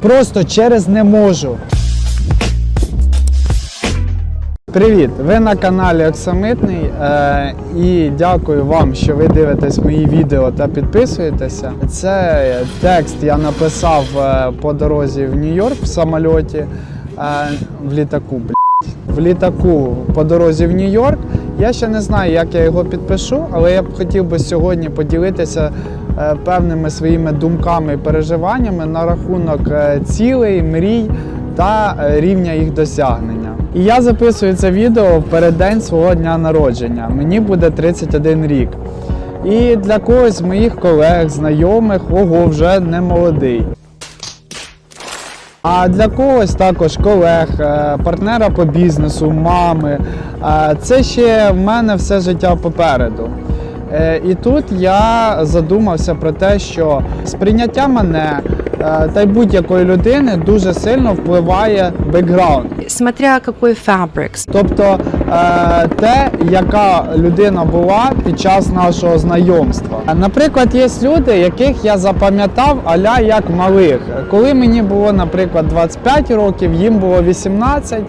Просто через не можу. Привіт! Ви на каналі Оксамитний е, і дякую вам, що ви дивитесь мої відео та підписуєтеся. Це текст я написав е, по дорозі в Нью-Йорк в самольоті е, в літаку. блядь. В літаку по дорозі в Нью-Йорк. Я ще не знаю, як я його підпишу, але я б хотів би сьогодні поділитися е, певними своїми думками і переживаннями на рахунок е, цілей, мрій та е, рівня їх досягнення. І я записую це відео в переддень свого дня народження. Мені буде 31 рік. І для когось з моїх колег, знайомих, ого, вже не молодий. А для когось також колег, е, партнера по бізнесу, мами. е, Це ще в мене все життя попереду. Е, І тут я задумався про те, що сприйняття мене е, та й будь-якої людини дуже сильно впливає бекграунд. смотря какой фабрикс. Тобто е, те, яка людина була під час нашого знайомства. Наприклад, є люди, яких я запам'ятав аля як малих. Коли мені було, наприклад, 25 років, їм було 18,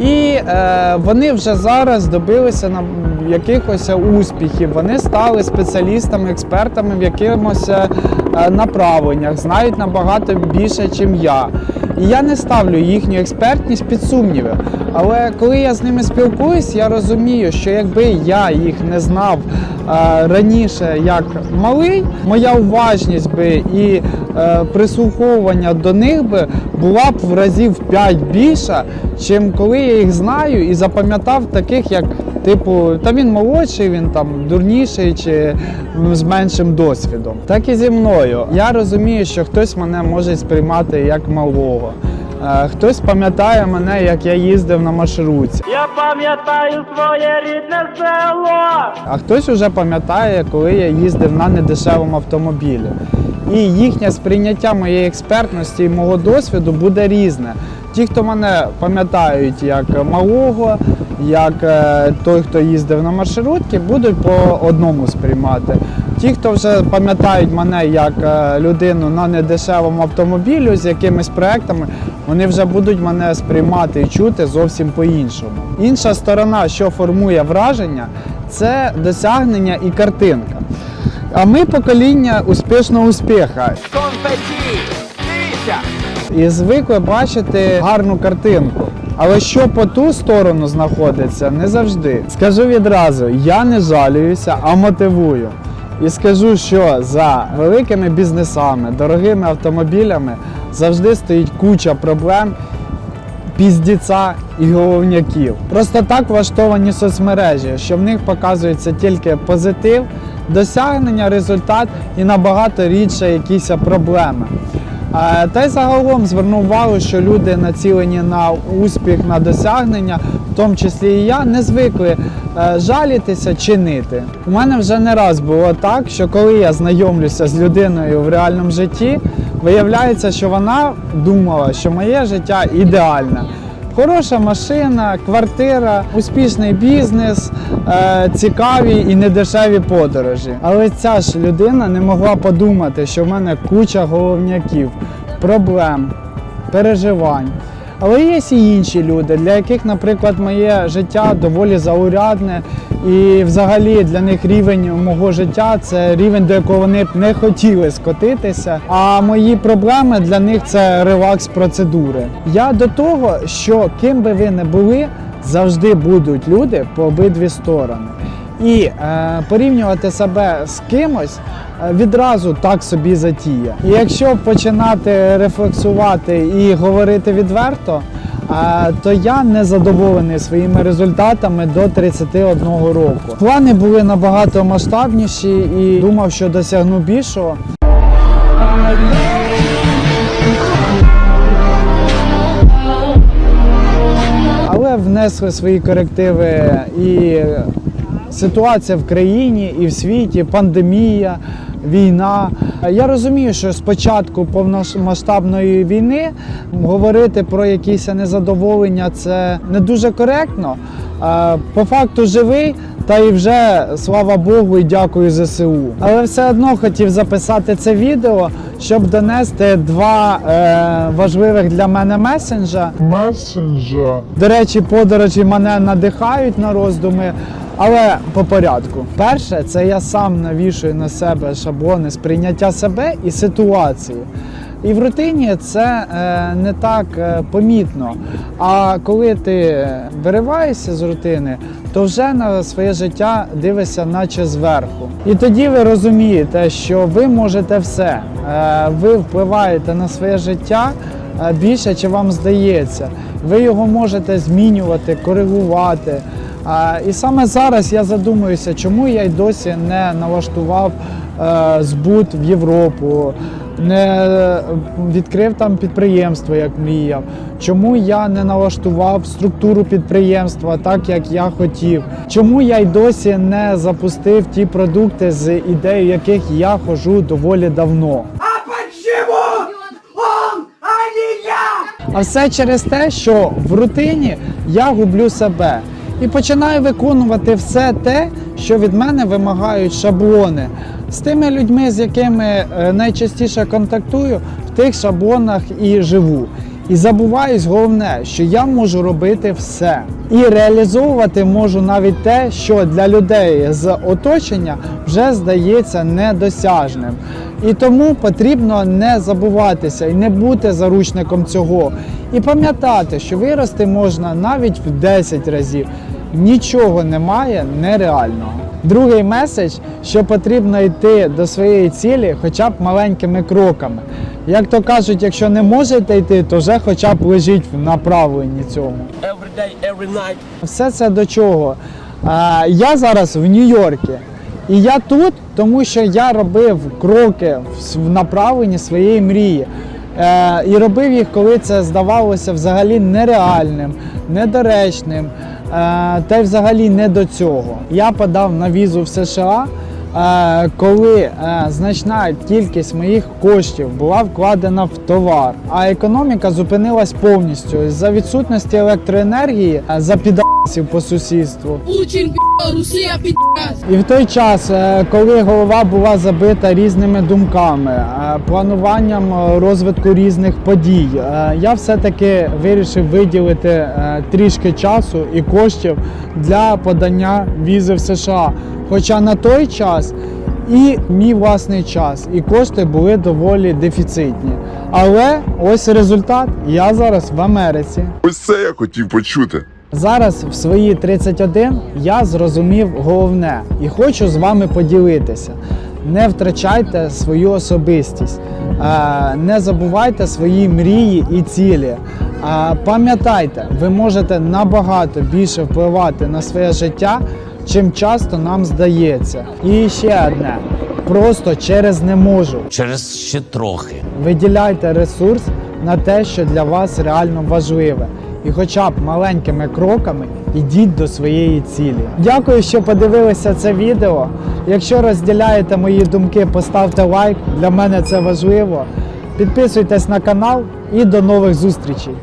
і е, вони вже зараз добилися на якихось успіхів. Вони стали спеціалістами, експертами в якимось е, направленнях, знають набагато більше, ніж я. І я не ставлю їхню експертність під сумніви. Але коли я з ними спілкуюсь, я розумію, що якби я їх не знав е, раніше як малий, моя уважність би і е, прислуховування до них би була б в разів 5 більша, чим коли я їх знаю і запам'ятав таких, як типу, та він молодший, він там дурніший чи з меншим досвідом. Так і зі мною. Я розумію, що хтось мене може сприймати як малого. Е, Хтось пам'ятає мене, як я їздив на маршрутці. Я пам'ятаю своє рідне село. А хтось уже пам'ятає, коли я їздив на недешевому автомобілі. І їхнє сприйняття моєї експертності і мого досвіду буде різне. Ті, хто мене пам'ятають як малого, як е, той, хто їздив на маршрутки, будуть по одному сприймати. Ті, хто вже пам'ятають мене як е, людину на недешевому автомобілі з якимись проектами, вони вже будуть мене сприймати і чути зовсім по-іншому. Інша сторона, що формує враження, це досягнення і картинка. А ми покоління успішного успіха. Конфеті. Дивіться. І звикли бачити гарну картинку. Але що по ту сторону знаходиться, не завжди. Скажу відразу, я не жалююся, а мотивую. І скажу, що за великими бізнесами, дорогими автомобілями завжди стоїть куча проблем, піздіця і головняків. Просто так влаштовані соцмережі, що в них показується тільки позитив, досягнення, результат і набагато рідше якісь проблеми. Та й загалом звернув увагу, що люди націлені на успіх, на досягнення, в тому числі і я, не звикли е, жалітися, чинити. У мене вже не раз було так, що коли я знайомлюся з людиною в реальному житті, виявляється, що вона думала, що моє життя ідеальне. Хороша машина, квартира, успішний бізнес, е, цікаві і недешеві подорожі. Але ця ж людина не могла подумати, що в мене куча головняків, проблем, переживань. Але є і інші люди, для яких, наприклад, моє життя доволі заурядне, і взагалі для них рівень мого життя це рівень, до якого вони б не хотіли скотитися. А мої проблеми для них це релакс процедури. Я до того, що ким би ви не були, завжди будуть люди по обидві сторони. І е, порівнювати себе з кимось е, відразу так собі затія. І якщо починати рефлексувати і говорити відверто, то я не задоволений своїми результатами до 31 року. Плани були набагато масштабніші і думав, що досягну більшого. Але внесли свої корективи і ситуація в країні і в світі, пандемія, війна. Я розумію, що спочатку повномасштабної війни говорити про якісь незадоволення це не дуже коректно. По факту живий, та і вже слава Богу і дякую ЗСУ. Але все одно хотів записати це відео, щоб донести два е, важливих для мене месенджа. Месенджер. До речі, подорожі мене надихають на роздуми, але по порядку. Перше, це я сам навішую на себе шаблони сприйняття себе і ситуації. І в рутині це е, не так е, помітно. А коли ти вириваєшся з рутини, то вже на своє життя дивишся, наче зверху. І тоді ви розумієте, що ви можете все. Е, ви впливаєте на своє життя е, більше, чи вам здається. Ви його можете змінювати, коригувати. А, І саме зараз я задумуюся, чому я й досі не налаштував е, збут в Європу, не е, відкрив там підприємство, як мріяв. Чому я не налаштував структуру підприємства так, як я хотів? Чому я й досі не запустив ті продукти, з ідеєю яких я хожу доволі давно? А все через те, що в рутині я гублю себе і починаю виконувати все те, що від мене вимагають шаблони. З тими людьми, з якими е, найчастіше контактую, в тих шаблонах і живу. І забуваюсь головне, що я можу робити все. І реалізовувати можу навіть те, що для людей з оточення вже здається недосяжним. І тому потрібно не забуватися і не бути заручником цього. І пам'ятати, що вирости можна навіть в 10 разів. Нічого немає нереального. Другий меседж, що потрібно йти до своєї цілі хоча б маленькими кроками. Як то кажуть, якщо не можете йти, то вже хоча б лежіть в направленні цьому. every day, every night. Все це до чого? А, я зараз в Нью-Йорку. І я тут, тому що я робив кроки в направленні своєї мрії. Е, і робив їх, коли це здавалося взагалі нереальним, недоречним, та й взагалі не до цього. Я подав на візу в США. Коли значна кількість моїх коштів була вкладена в товар, а економіка зупинилась повністю за відсутності електроенергії, за підасів по сусідству. Путін підраз. І в той час, е, коли голова була забита різними думками, е, плануванням розвитку різних подій, е, я все-таки вирішив виділити трішки часу і коштів для подання візи в США. Хоча на той час і мій власний час, і кошти були доволі дефіцитні. Але ось результат. Я зараз в Америці. Ось це я хотів почути. Зараз в свої 31 я зрозумів головне і хочу з вами поділитися. Не втрачайте свою особистість, е, не забувайте свої мрії і цілі. Е, Пам'ятайте, ви можете набагато більше впливати на своє життя, чим часто нам здається. І ще одне: просто через не можу. Через ще трохи. Виділяйте ресурс на те, що для вас реально важливе. І хоча б маленькими кроками йдіть до своєї цілі. Дякую, що подивилися це відео. Якщо розділяєте мої думки, поставте лайк. Для мене це важливо. Підписуйтесь на канал і до нових зустрічей.